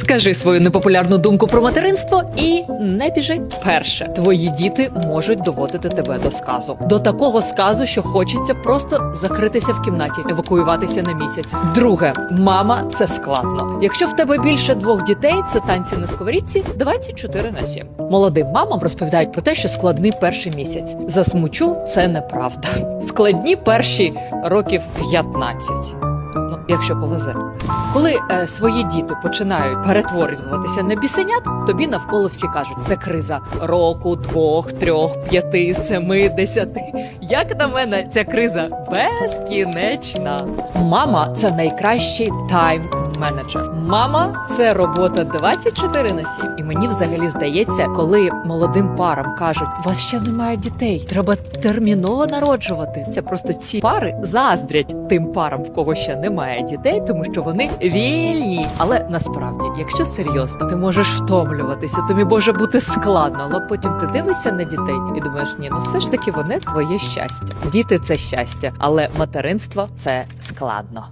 Скажи свою непопулярну думку про материнство і не біжи. Перше, твої діти можуть доводити тебе до сказу. До такого сказу, що хочеться просто закритися в кімнаті, евакуюватися на місяць. Друге, мама це складно. Якщо в тебе більше двох дітей, це танці на сковорідці 24 на 7. Молодим мамам розповідають про те, що складний перший місяць. Засмучу, це неправда. Складні перші років 15. Якщо повезе. Коли е, свої діти починають перетворюватися на бісенят, тобі навколо всі кажуть, це криза року, двох, трьох, п'яти, семи, десяти. Як на мене, ця криза безкінечна. Мама це найкращий тайм менеджер. Мама це робота 24 на 7. І мені взагалі здається, коли молодим парам кажуть, у вас ще немає дітей, треба терміново народжувати. Це просто ці пари заздрять тим парам, в кого ще немає дітей, тому що вони вільні. Але насправді, якщо серйозно, ти можеш втомлюватися, тобі може бути складно, але потім ти дивишся на дітей і думаєш, ні, ну все ж таки вони твоє щастя. Діти це щастя, але материнство це складно.